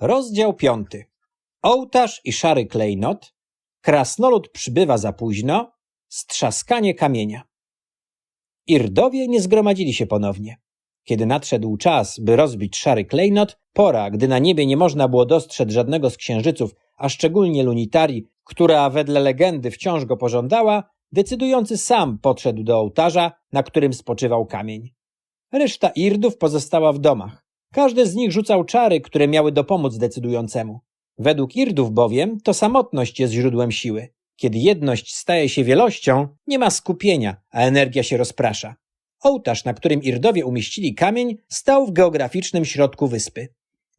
Rozdział piąty. Ołtarz i szary klejnot. Krasnolud przybywa za późno. Strzaskanie kamienia. Irdowie nie zgromadzili się ponownie. Kiedy nadszedł czas, by rozbić szary klejnot, pora, gdy na niebie nie można było dostrzec żadnego z księżyców, a szczególnie lunitarii, która wedle legendy wciąż go pożądała, decydujący sam podszedł do ołtarza, na którym spoczywał kamień. Reszta Irdów pozostała w domach. Każdy z nich rzucał czary, które miały dopomóc decydującemu. Według Irdów bowiem to samotność jest źródłem siły. Kiedy jedność staje się wielością, nie ma skupienia, a energia się rozprasza. Ołtarz, na którym Irdowie umieścili kamień, stał w geograficznym środku wyspy.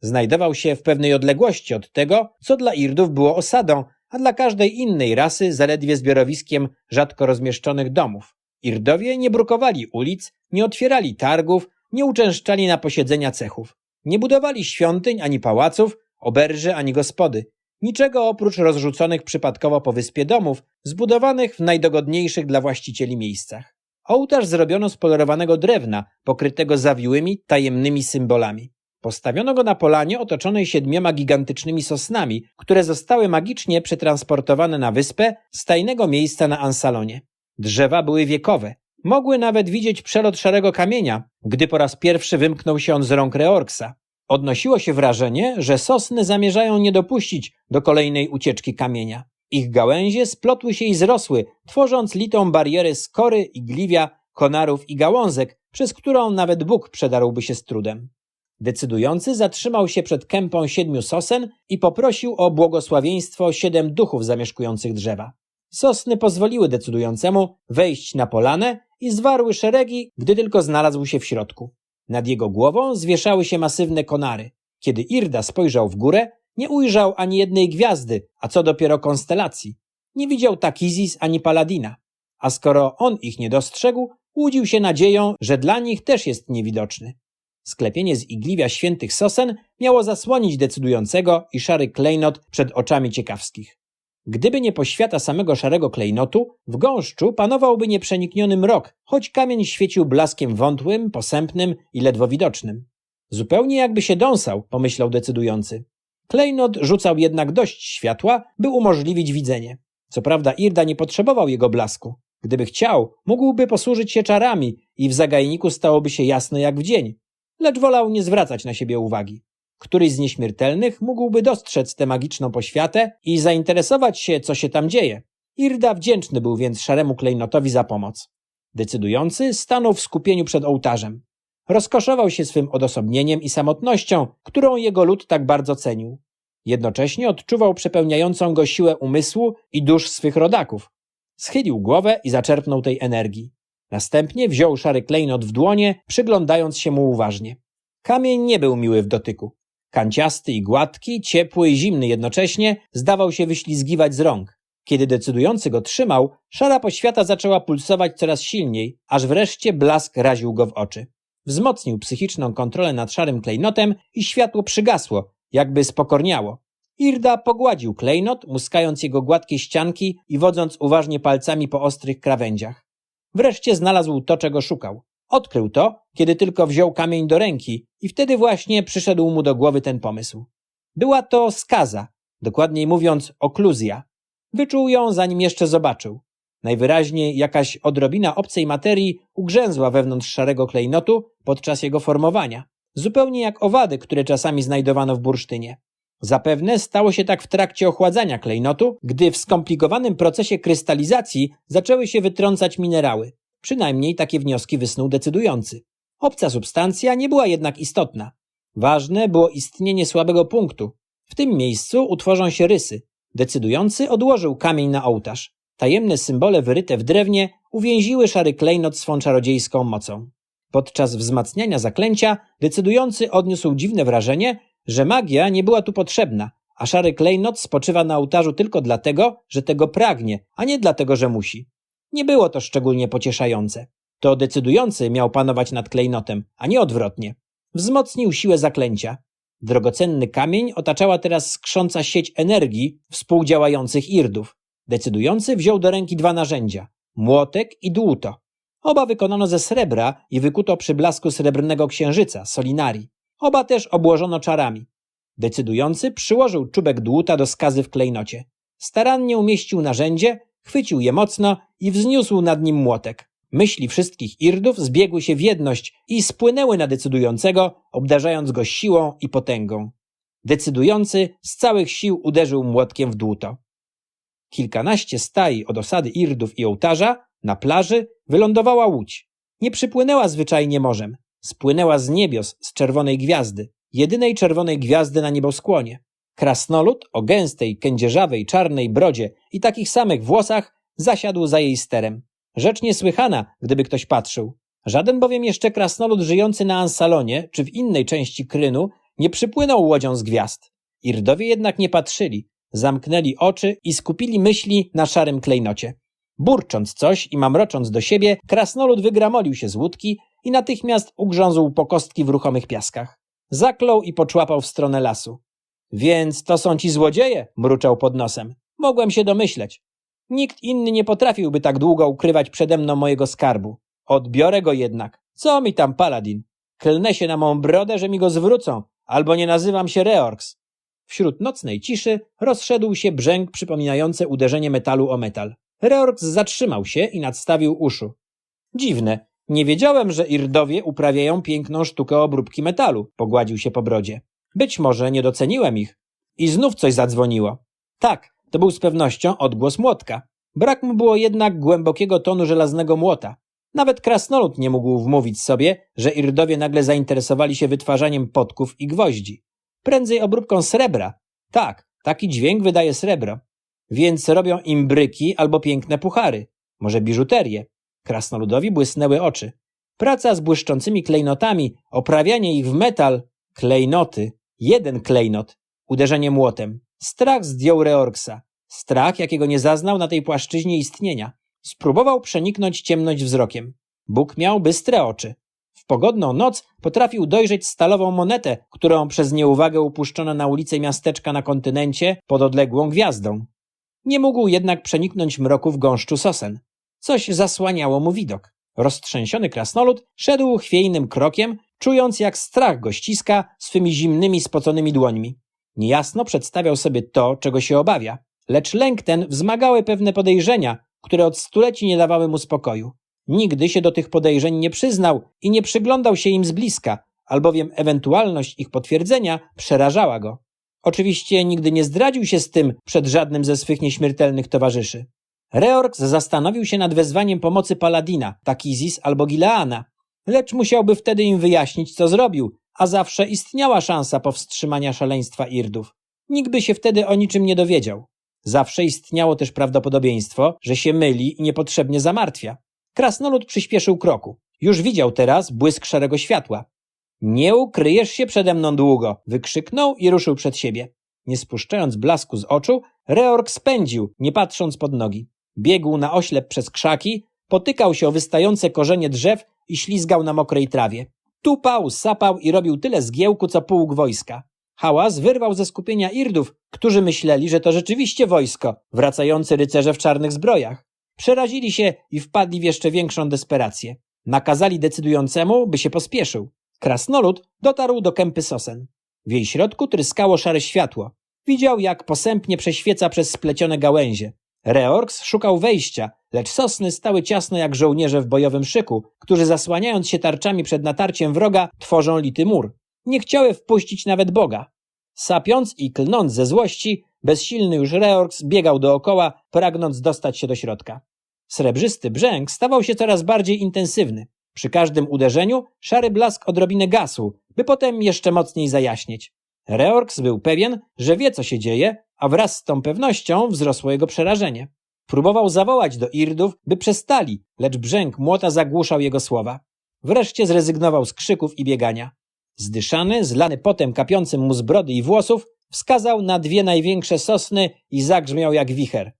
Znajdował się w pewnej odległości od tego, co dla Irdów było osadą, a dla każdej innej rasy zaledwie zbiorowiskiem rzadko rozmieszczonych domów. Irdowie nie brukowali ulic, nie otwierali targów, nie uczęszczali na posiedzenia cechów. Nie budowali świątyń ani pałaców, oberży ani gospody. Niczego oprócz rozrzuconych przypadkowo po wyspie domów, zbudowanych w najdogodniejszych dla właścicieli miejscach. Ołtarz zrobiono z polerowanego drewna, pokrytego zawiłymi, tajemnymi symbolami. Postawiono go na polanie otoczonej siedmioma gigantycznymi sosnami, które zostały magicznie przetransportowane na wyspę z tajnego miejsca na Ansalonie. Drzewa były wiekowe. Mogły nawet widzieć przelot szarego kamienia, gdy po raz pierwszy wymknął się on z rąk Reorksa. Odnosiło się wrażenie, że sosny zamierzają nie dopuścić do kolejnej ucieczki kamienia. Ich gałęzie splotły się i zrosły, tworząc litą barierę skory, igliwia, konarów i gałązek, przez którą nawet Bóg przedarłby się z trudem. Decydujący zatrzymał się przed kępą siedmiu sosen i poprosił o błogosławieństwo siedem duchów zamieszkujących drzewa. Sosny pozwoliły decydującemu wejść na polanę i zwarły szeregi, gdy tylko znalazł się w środku. Nad jego głową zwieszały się masywne konary. Kiedy Irda spojrzał w górę, nie ujrzał ani jednej gwiazdy, a co dopiero konstelacji. Nie widział Takizis ani Paladina. A skoro on ich nie dostrzegł, łudził się nadzieją, że dla nich też jest niewidoczny. Sklepienie z igliwia świętych sosen miało zasłonić decydującego i szary klejnot przed oczami ciekawskich. Gdyby nie poświata samego szarego klejnotu, w gąszczu panowałby nieprzenikniony mrok, choć kamień świecił blaskiem wątłym, posępnym i ledwo widocznym. Zupełnie jakby się dąsał, pomyślał decydujący. Klejnot rzucał jednak dość światła, by umożliwić widzenie. Co prawda Irda nie potrzebował jego blasku. Gdyby chciał, mógłby posłużyć się czarami i w zagajniku stałoby się jasno jak w dzień. Lecz wolał nie zwracać na siebie uwagi. Któryś z nieśmiertelnych mógłby dostrzec tę magiczną poświatę i zainteresować się, co się tam dzieje. Irda wdzięczny był więc szaremu klejnotowi za pomoc. Decydujący stanął w skupieniu przed ołtarzem. Rozkoszował się swym odosobnieniem i samotnością, którą jego lud tak bardzo cenił. Jednocześnie odczuwał przepełniającą go siłę umysłu i dusz swych rodaków. Schylił głowę i zaczerpnął tej energii. Następnie wziął szary klejnot w dłonie, przyglądając się mu uważnie. Kamień nie był miły w dotyku. Kanciasty i gładki, ciepły i zimny jednocześnie, zdawał się wyślizgiwać z rąk. Kiedy decydujący go trzymał, szara poświata zaczęła pulsować coraz silniej, aż wreszcie blask raził go w oczy. Wzmocnił psychiczną kontrolę nad szarym klejnotem i światło przygasło, jakby spokorniało. Irda pogładził klejnot, muskając jego gładkie ścianki i wodząc uważnie palcami po ostrych krawędziach. Wreszcie znalazł to, czego szukał. Odkrył to, kiedy tylko wziął kamień do ręki i wtedy właśnie przyszedł mu do głowy ten pomysł. Była to skaza, dokładniej mówiąc okluzja. Wyczuł ją, zanim jeszcze zobaczył. Najwyraźniej jakaś odrobina obcej materii ugrzęzła wewnątrz szarego klejnotu podczas jego formowania. Zupełnie jak owady, które czasami znajdowano w bursztynie. Zapewne stało się tak w trakcie ochładzania klejnotu, gdy w skomplikowanym procesie krystalizacji zaczęły się wytrącać minerały. Przynajmniej takie wnioski wysnuł decydujący. Obca substancja nie była jednak istotna. Ważne było istnienie słabego punktu. W tym miejscu utworzą się rysy. Decydujący odłożył kamień na ołtarz. Tajemne symbole wyryte w drewnie uwięziły szary klejnot swą czarodziejską mocą. Podczas wzmacniania zaklęcia decydujący odniósł dziwne wrażenie, że magia nie była tu potrzebna, a szary klejnot spoczywa na ołtarzu tylko dlatego, że tego pragnie, a nie dlatego, że musi. Nie było to szczególnie pocieszające. To decydujący miał panować nad klejnotem, a nie odwrotnie. Wzmocnił siłę zaklęcia. Drogocenny kamień otaczała teraz skrząca sieć energii współdziałających irdów. Decydujący wziął do ręki dwa narzędzia młotek i dłuto. Oba wykonano ze srebra i wykuto przy blasku srebrnego księżyca, solinarii. Oba też obłożono czarami. Decydujący przyłożył czubek dłuta do skazy w klejnocie. Starannie umieścił narzędzie, chwycił je mocno i wzniósł nad nim młotek. Myśli wszystkich Irdów zbiegły się w jedność i spłynęły na decydującego, obdarzając go siłą i potęgą. Decydujący z całych sił uderzył młotkiem w dłuto. Kilkanaście stai od osady Irdów i ołtarza na plaży wylądowała łódź. Nie przypłynęła zwyczajnie morzem. Spłynęła z niebios z czerwonej gwiazdy, jedynej czerwonej gwiazdy na nieboskłonie. Krasnolud o gęstej, kędzierzawej, czarnej brodzie i takich samych włosach zasiadł za jej sterem. Rzecz niesłychana, gdyby ktoś patrzył. Żaden bowiem jeszcze krasnolud żyjący na Ansalonie czy w innej części Krynu nie przypłynął łodzią z gwiazd. Irdowie jednak nie patrzyli, zamknęli oczy i skupili myśli na szarym klejnocie. Burcząc coś i mamrocząc do siebie, krasnolud wygramolił się z łódki i natychmiast ugrzązł po kostki w ruchomych piaskach. Zaklął i poczłapał w stronę lasu. Więc to są ci złodzieje, mruczał pod nosem. Mogłem się domyśleć. Nikt inny nie potrafiłby tak długo ukrywać przede mną mojego skarbu. Odbiorę go jednak. Co mi tam, paladin? Klnę się na mą brodę, że mi go zwrócą, albo nie nazywam się Reorx. Wśród nocnej ciszy rozszedł się brzęk przypominający uderzenie metalu o metal. Reorx zatrzymał się i nadstawił uszu. Dziwne, nie wiedziałem, że Irdowie uprawiają piękną sztukę obróbki metalu, pogładził się po brodzie. Być może nie doceniłem ich. I znów coś zadzwoniło. Tak, to był z pewnością odgłos młotka. Brak mu było jednak głębokiego tonu żelaznego młota. Nawet krasnolud nie mógł wmówić sobie, że Irdowie nagle zainteresowali się wytwarzaniem podków i gwoździ. Prędzej obróbką srebra. Tak, taki dźwięk wydaje srebro. Więc robią im bryki albo piękne puchary. Może biżuterię. Krasnoludowi błysnęły oczy. Praca z błyszczącymi klejnotami, oprawianie ich w metal. Klejnoty. Jeden klejnot. Uderzenie młotem. Strach zdjął Reorksa. Strach, jakiego nie zaznał na tej płaszczyźnie istnienia. Spróbował przeniknąć ciemność wzrokiem. Bóg miał bystre oczy. W pogodną noc potrafił dojrzeć stalową monetę, którą przez nieuwagę upuszczono na ulicę miasteczka na kontynencie pod odległą gwiazdą. Nie mógł jednak przeniknąć mroku w gąszczu sosen. Coś zasłaniało mu widok. Roztrzęsiony krasnolud szedł chwiejnym krokiem, czując jak strach go ściska swymi zimnymi, spoconymi dłońmi. Niejasno przedstawiał sobie to, czego się obawia, lecz lęk ten wzmagały pewne podejrzenia, które od stuleci nie dawały mu spokoju. Nigdy się do tych podejrzeń nie przyznał i nie przyglądał się im z bliska, albowiem ewentualność ich potwierdzenia przerażała go. Oczywiście nigdy nie zdradził się z tym przed żadnym ze swych nieśmiertelnych towarzyszy. Reorx zastanowił się nad wezwaniem pomocy Paladina, Takizis albo Gileana, lecz musiałby wtedy im wyjaśnić, co zrobił, a zawsze istniała szansa powstrzymania szaleństwa Irdów. Nikt by się wtedy o niczym nie dowiedział. Zawsze istniało też prawdopodobieństwo, że się myli i niepotrzebnie zamartwia. Krasnolud przyspieszył kroku. Już widział teraz błysk szarego światła. Nie ukryjesz się przede mną długo, wykrzyknął i ruszył przed siebie. Nie spuszczając blasku z oczu, Reork spędził, nie patrząc pod nogi. Biegł na oślep przez krzaki, potykał się o wystające korzenie drzew i ślizgał na mokrej trawie. Tupał, sapał i robił tyle zgiełku, co pułk wojska. Hałas wyrwał ze skupienia Irdów, którzy myśleli, że to rzeczywiście wojsko, wracający rycerze w czarnych zbrojach. Przerazili się i wpadli w jeszcze większą desperację. Nakazali decydującemu, by się pospieszył. Krasnolud dotarł do kępy sosen. W jej środku tryskało szare światło. Widział, jak posępnie prześwieca przez splecione gałęzie. Reorx szukał wejścia, lecz sosny stały ciasno jak żołnierze w bojowym szyku, którzy zasłaniając się tarczami przed natarciem wroga, tworzą lity mur. Nie chciały wpuścić nawet Boga. Sapiąc i klnąc ze złości, bezsilny już Reorx biegał dookoła, pragnąc dostać się do środka. Srebrzysty brzęk stawał się coraz bardziej intensywny. Przy każdym uderzeniu szary blask odrobinę gasł, by potem jeszcze mocniej zajaśnieć. Reorx był pewien, że wie co się dzieje, a wraz z tą pewnością wzrosło jego przerażenie. Próbował zawołać do Irdów, by przestali, lecz brzęk młota zagłuszał jego słowa. Wreszcie zrezygnował z krzyków i biegania. Zdyszany, zlany potem kapiącym mu z brody i włosów, wskazał na dwie największe sosny i zagrzmiał jak wicher.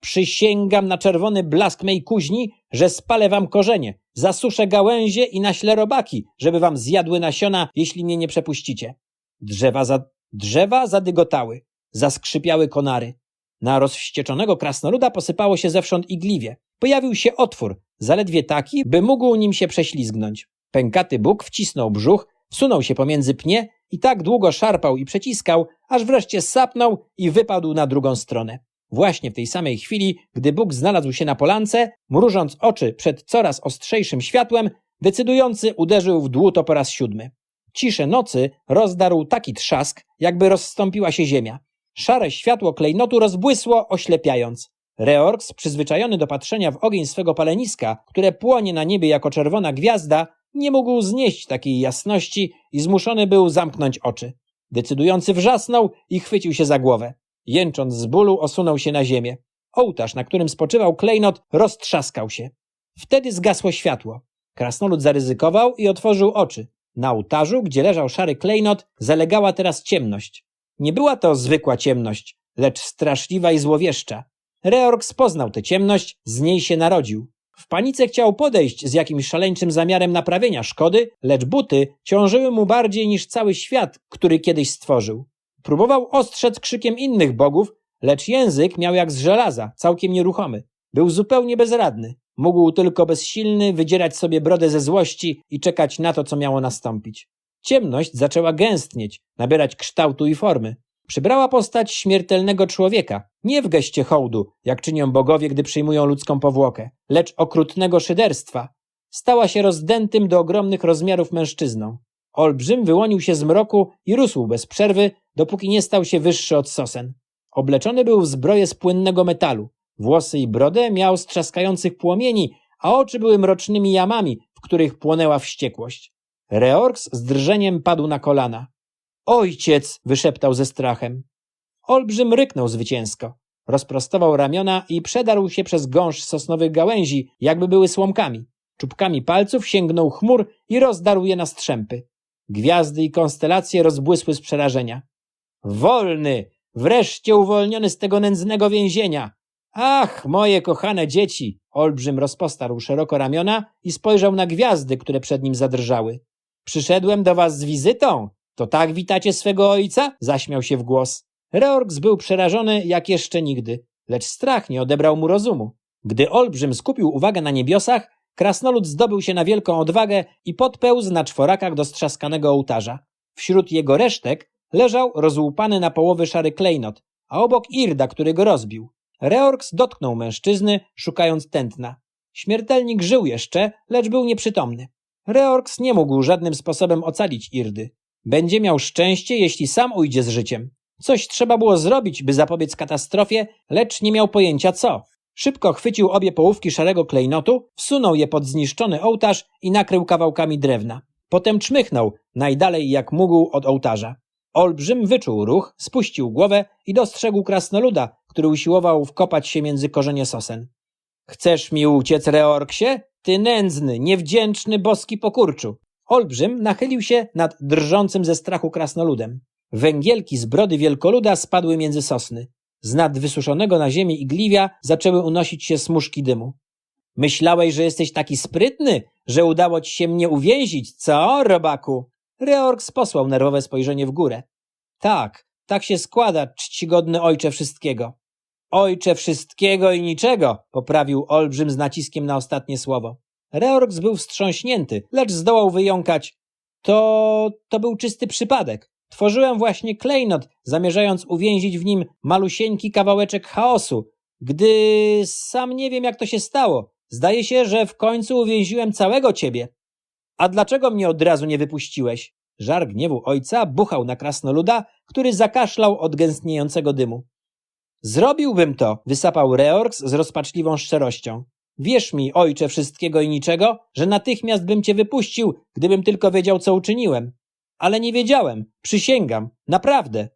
Przysięgam na czerwony blask mej kuźni, że spalę wam korzenie, zasuszę gałęzie i naślę robaki, żeby wam zjadły nasiona, jeśli mnie nie przepuścicie. Drzewa, za... Drzewa zadygotały, zaskrzypiały konary. Na rozwścieczonego krasnoluda posypało się zewsząd igliwie. Pojawił się otwór, zaledwie taki, by mógł nim się prześlizgnąć. Pękaty Bóg wcisnął brzuch, wsunął się pomiędzy pnie I tak długo szarpał i przeciskał, aż wreszcie sapnął i wypadł na drugą stronę. Właśnie w tej samej chwili, gdy Bóg znalazł się na polance, mrużąc oczy przed coraz ostrzejszym światłem, decydujący uderzył w dłuto po raz siódmy. Ciszę nocy rozdarł taki trzask, jakby rozstąpiła się ziemia. Szare światło klejnotu rozbłysło, oślepiając. Reorks, przyzwyczajony do patrzenia w ogień swego paleniska, które płonie na niebie jako czerwona gwiazda, nie mógł znieść takiej jasności i zmuszony był zamknąć oczy. Decydujący wrzasnął i chwycił się za głowę. Jęcząc z bólu, osunął się na ziemię. Ołtarz, na którym spoczywał klejnot, roztrzaskał się. Wtedy zgasło światło. Krasnolud zaryzykował i otworzył oczy. Na ołtarzu, gdzie leżał szary klejnot, zalegała teraz ciemność. Nie była to zwykła ciemność, lecz straszliwa i złowieszcza. Reorks poznał tę ciemność, z niej się narodził. W panice chciał podejść z jakimś szaleńczym zamiarem naprawienia szkody, lecz buty ciążyły mu bardziej niż cały świat, który kiedyś stworzył. Próbował ostrzec krzykiem innych bogów, lecz język miał jak z żelaza, całkiem nieruchomy. Był zupełnie bezradny. Mógł tylko bezsilny wydzierać sobie brodę ze złości i czekać na to, co miało nastąpić. Ciemność zaczęła gęstnieć, nabierać kształtu i formy. Przybrała postać śmiertelnego człowieka, nie w geście hołdu, jak czynią bogowie, gdy przyjmują ludzką powłokę, lecz okrutnego szyderstwa. Stała się rozdętym do ogromnych rozmiarów mężczyzną. Olbrzym wyłonił się z mroku i rósł bez przerwy, dopóki nie stał się wyższy od sosen. Obleczony był w zbroję z płynnego metalu. Włosy i brodę miał z trzaskających płomieni, a oczy były mrocznymi jamami, w których płonęła wściekłość. Reorks z drżeniem padł na kolana. Ojciec! wyszeptał ze strachem. Olbrzym ryknął zwycięsko. Rozprostował ramiona i przedarł się przez gąszcz sosnowych gałęzi, jakby były słomkami. Czubkami palców sięgnął chmur i rozdarł je na strzępy. Gwiazdy i konstelacje rozbłysły z przerażenia. Wolny! Wreszcie uwolniony z tego nędznego więzienia! Ach, moje kochane dzieci! Olbrzym rozpostarł szeroko ramiona i spojrzał na gwiazdy, które przed nim zadrżały. Przyszedłem do was z wizytą. To tak witacie swego ojca? Zaśmiał się w głos. Reorks był przerażony jak jeszcze nigdy, lecz strach nie odebrał mu rozumu. Gdy Olbrzym skupił uwagę na niebiosach, krasnolud zdobył się na wielką odwagę i podpełzł na czworakach do strzaskanego ołtarza. Wśród jego resztek leżał rozłupany na połowy szary klejnot, a obok Irda, który go rozbił. Reorks dotknął mężczyzny, szukając tętna. Śmiertelnik żył jeszcze, lecz był nieprzytomny. Reorks nie mógł żadnym sposobem ocalić Irdy. Będzie miał szczęście, jeśli sam ujdzie z życiem. Coś trzeba było zrobić, by zapobiec katastrofie, lecz nie miał pojęcia co. Szybko chwycił obie połówki szarego klejnotu, wsunął je pod zniszczony ołtarz i nakrył kawałkami drewna. Potem czmychnął, najdalej jak mógł od ołtarza. Olbrzym wyczuł ruch, spuścił głowę i dostrzegł krasnoluda, który usiłował wkopać się między korzenie sosen. Chcesz mi uciec, Reorksie? Ty nędzny, niewdzięczny boski pokurczu. Olbrzym nachylił się nad drżącym ze strachu krasnoludem. Węgielki z brody wielkoluda spadły między sosny. Z nad wysuszonego na ziemi igliwia zaczęły unosić się smuszki dymu. Myślałeś, że jesteś taki sprytny, że udało ci się mnie uwięzić, co, robaku? Reorks posłał nerwowe spojrzenie w górę. Tak, tak się składa, czcigodny ojcze wszystkiego. Ojcze wszystkiego i niczego, poprawił olbrzym z naciskiem na ostatnie słowo. Reorks był wstrząśnięty, lecz zdołał wyjąkać. To, to był czysty przypadek. Tworzyłem właśnie klejnot, zamierzając uwięzić w nim malusieńki kawałeczek chaosu, gdy sam nie wiem, jak to się stało. Zdaje się, że w końcu uwięziłem całego ciebie. A dlaczego mnie od razu nie wypuściłeś? Żar gniewu ojca buchał na krasnoluda, który zakaszlał od gęstniejącego dymu. Zrobiłbym to, wysapał Reorks z rozpaczliwą szczerością. Wierz mi, ojcze wszystkiego i niczego, że natychmiast bym cię wypuścił, gdybym tylko wiedział, co uczyniłem. Ale nie wiedziałem, przysięgam, naprawdę.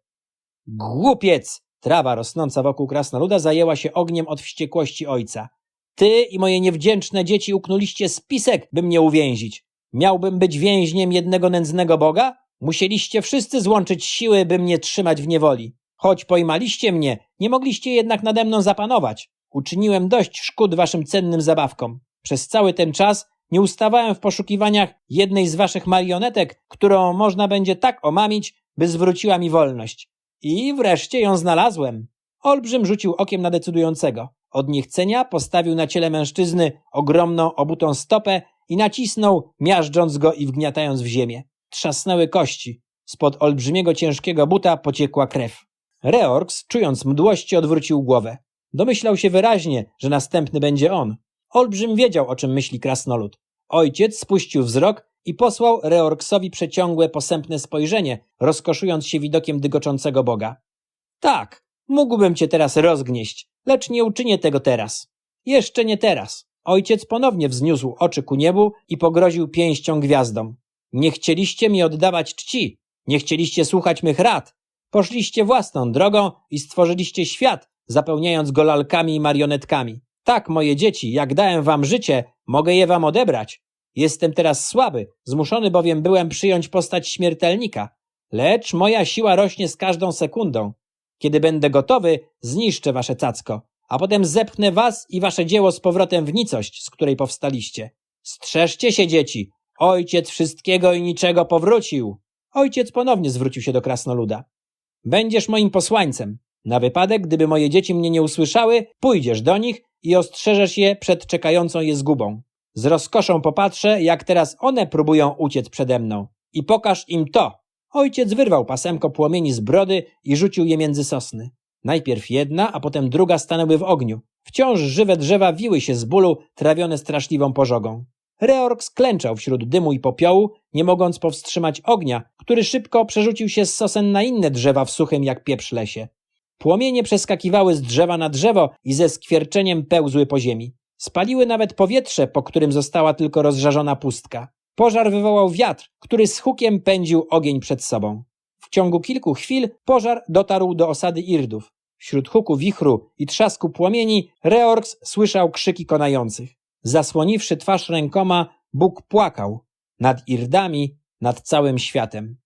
Głupiec! Trawa rosnąca wokół krasnoluda zajęła się ogniem od wściekłości ojca. Ty i moje niewdzięczne dzieci uknuliście spisek, by mnie uwięzić. Miałbym być więźniem jednego nędznego boga? Musieliście wszyscy złączyć siły, by mnie trzymać w niewoli. Choć pojmaliście mnie, nie mogliście jednak nade mną zapanować. Uczyniłem dość szkód waszym cennym zabawkom. Przez cały ten czas nie ustawałem w poszukiwaniach jednej z waszych marionetek, którą można będzie tak omamić, by zwróciła mi wolność. I wreszcie ją znalazłem. Olbrzym rzucił okiem na decydującego. Od niechcenia postawił na ciele mężczyzny ogromną obutą stopę i nacisnął, miażdżąc go i wgniatając w ziemię. Trzasnęły kości. Spod olbrzymiego ciężkiego buta pociekła krew. Reorks, czując mdłości, odwrócił głowę. Domyślał się wyraźnie, że następny będzie on. Olbrzym wiedział, o czym myśli krasnolud. Ojciec spuścił wzrok i posłał Reorksowi przeciągłe, posępne spojrzenie, rozkoszując się widokiem dygoczącego boga. Tak, mógłbym cię teraz rozgnieść, lecz nie uczynię tego teraz. Jeszcze nie teraz. Ojciec ponownie wzniósł oczy ku niebu i pogroził pięścią gwiazdom. Nie chcieliście mi oddawać czci, nie chcieliście słuchać mych rad. Poszliście własną drogą i stworzyliście świat, zapełniając go lalkami i marionetkami. Tak, moje dzieci, jak dałem wam życie, mogę je wam odebrać. Jestem teraz słaby, zmuszony bowiem byłem przyjąć postać śmiertelnika. Lecz moja siła rośnie z każdą sekundą. Kiedy będę gotowy, zniszczę wasze cacko, a potem zepchnę was i wasze dzieło z powrotem w nicość, z której powstaliście. Strzeżcie się, dzieci! Ojciec wszystkiego i niczego powrócił! Ojciec ponownie zwrócił się do krasnoluda. Będziesz moim posłańcem. Na wypadek, gdyby moje dzieci mnie nie usłyszały, pójdziesz do nich i ostrzeżesz je przed czekającą je zgubą. Z rozkoszą popatrzę, jak teraz one próbują uciec przede mną. I pokaż im to. Ojciec wyrwał pasemko płomieni z brody i rzucił je między sosny. Najpierw jedna, a potem druga stanęły w ogniu. Wciąż żywe drzewa wiły się z bólu, trawione straszliwą pożogą. Reork sklęczał wśród dymu i popiołu, nie mogąc powstrzymać ognia, który szybko przerzucił się z sosen na inne drzewa w suchym jak pieprz lesie. Płomienie przeskakiwały z drzewa na drzewo i ze skwierczeniem pełzły po ziemi. Spaliły nawet powietrze, po którym została tylko rozżarzona pustka. Pożar wywołał wiatr, który z hukiem pędził ogień przed sobą. W ciągu kilku chwil pożar dotarł do osady Irdów. Wśród huku wichru i trzasku płomieni Reorks słyszał krzyki konających. Zasłoniwszy twarz rękoma, Bóg płakał nad Irdami, nad całym światem.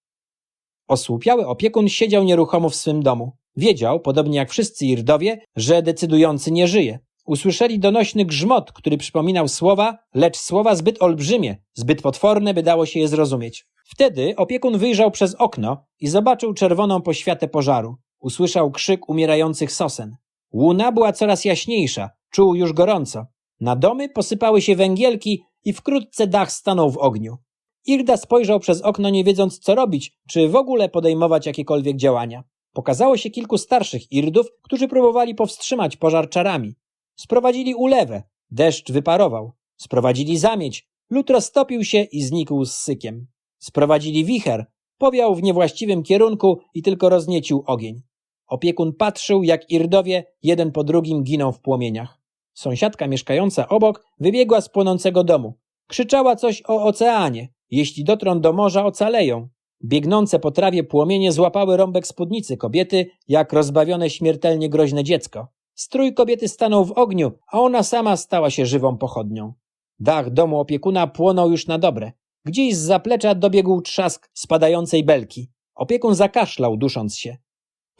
Osłupiały opiekun siedział nieruchomo w swym domu. Wiedział, podobnie jak wszyscy Irdowie, że decydujący nie żyje. Usłyszeli donośny grzmot, który przypominał słowa, lecz słowa zbyt olbrzymie, zbyt potworne, by dało się je zrozumieć. Wtedy opiekun wyjrzał przez okno i zobaczył czerwoną poświatę pożaru. Usłyszał krzyk umierających sosen. Łuna była coraz jaśniejsza, czuł już gorąco. Na domy posypały się węgielki i wkrótce dach stanął w ogniu. Irda spojrzał przez okno, nie wiedząc co robić, czy w ogóle podejmować jakiekolwiek działania. Pokazało się kilku starszych Irdów, którzy próbowali powstrzymać pożar czarami. Sprowadzili ulewę, deszcz wyparował. Sprowadzili zamieć, lód roztopił się i znikł z sykiem. Sprowadzili wicher, powiał w niewłaściwym kierunku i tylko rozniecił ogień. Opiekun patrzył, jak Irdowie jeden po drugim giną w płomieniach. Sąsiadka mieszkająca obok wybiegła z płonącego domu. Krzyczała coś o oceanie. Jeśli dotrą do morza, ocaleją. Biegnące po trawie płomienie złapały rąbek spódnicy kobiety, jak rozbawione śmiertelnie groźne dziecko. Strój kobiety stanął w ogniu, a ona sama stała się żywą pochodnią. Dach domu opiekuna płonął już na dobre. Gdzieś z zaplecza dobiegł trzask spadającej belki. Opiekun zakaszlał, dusząc się.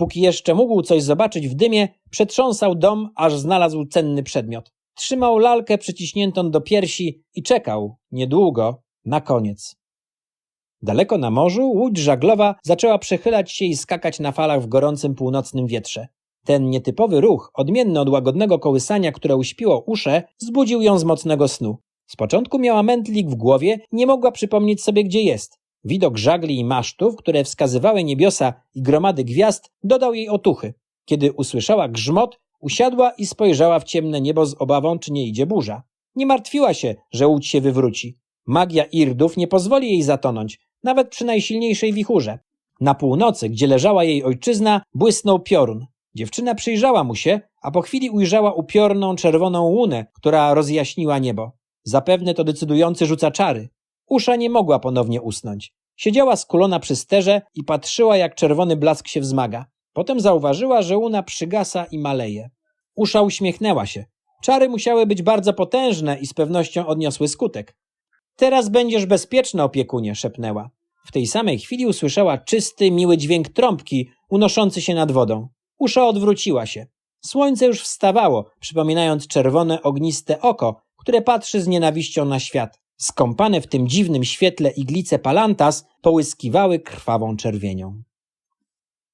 Póki jeszcze mógł coś zobaczyć w dymie, przetrząsał dom, aż znalazł cenny przedmiot. Trzymał lalkę przyciśniętą do piersi i czekał, niedługo, na koniec. Daleko na morzu łódź żaglowa zaczęła przechylać się i skakać na falach w gorącym północnym wietrze. Ten nietypowy ruch, odmienny od łagodnego kołysania, które uśpiło usze, zbudził ją z mocnego snu. Z początku miała mętlik w głowie, nie mogła przypomnieć sobie, gdzie jest. Widok żagli i masztów, które wskazywały niebiosa i gromady gwiazd, dodał jej otuchy. Kiedy usłyszała grzmot, usiadła i spojrzała w ciemne niebo z obawą, czy nie idzie burza. Nie martwiła się, że łódź się wywróci. Magia Irdów nie pozwoli jej zatonąć, nawet przy najsilniejszej wichurze. Na północy, gdzie leżała jej ojczyzna, błysnął piorun. Dziewczyna przyjrzała mu się, a po chwili ujrzała upiorną czerwoną łunę, która rozjaśniła niebo. Zapewne to decydujący rzuca czary. Usza nie mogła ponownie usnąć. Siedziała skulona przy sterze i patrzyła, jak czerwony blask się wzmaga. Potem zauważyła, że łuna przygasa i maleje. Usza uśmiechnęła się. Czary musiały być bardzo potężne i z pewnością odniosły skutek. Teraz będziesz bezpieczna, opiekunie, szepnęła. W tej samej chwili usłyszała czysty, miły dźwięk trąbki unoszący się nad wodą. Usza odwróciła się. Słońce już wstawało, przypominając czerwone, ogniste oko, które patrzy z nienawiścią na świat. Skąpane w tym dziwnym świetle iglice palantas połyskiwały krwawą czerwienią.